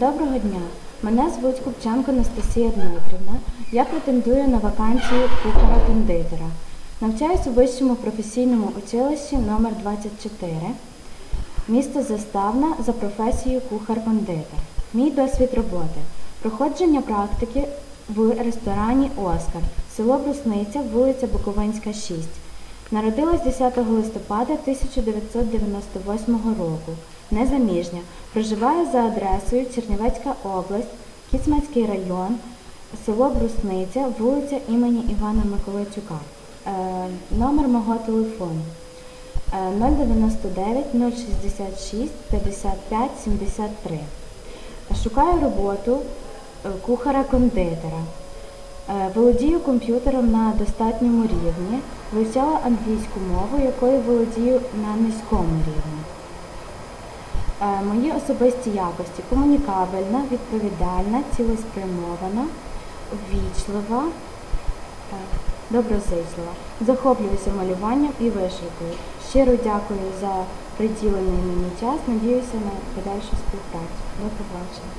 Доброго дня. Мене звуть Купченко Анастасія Дмитрівна. Я претендую на вакансію кухара-кондитера. Навчаюсь у вищому професійному училищі номер 24 місто Заставна за професією кухар-кондитер. Мій досвід роботи. Проходження практики в ресторані Оскар, село Брусниця, вулиця Буковинська, 6. Народилась 10 листопада 1998 року. Незаміжня. Проживаю за адресою Чернівецька область, Кіцманський район, село Брусниця, вулиця імені Івана Миколайчука. Е, номер мого телефону е, 099 066 55 73. Шукаю роботу е, кухара-кондитера. Е, Володію комп'ютером на достатньому рівні, вивчала англійську мову, якою володію на низькому рівні. Е, Мої особисті якості комунікабельна, відповідальна, цілеспрямована, ввічлива, доброзичлива. Захоплююся малюванням і вишивкою. Щиро дякую за приділений мені час. Надіюся на подальшу співпрацю. До побачення.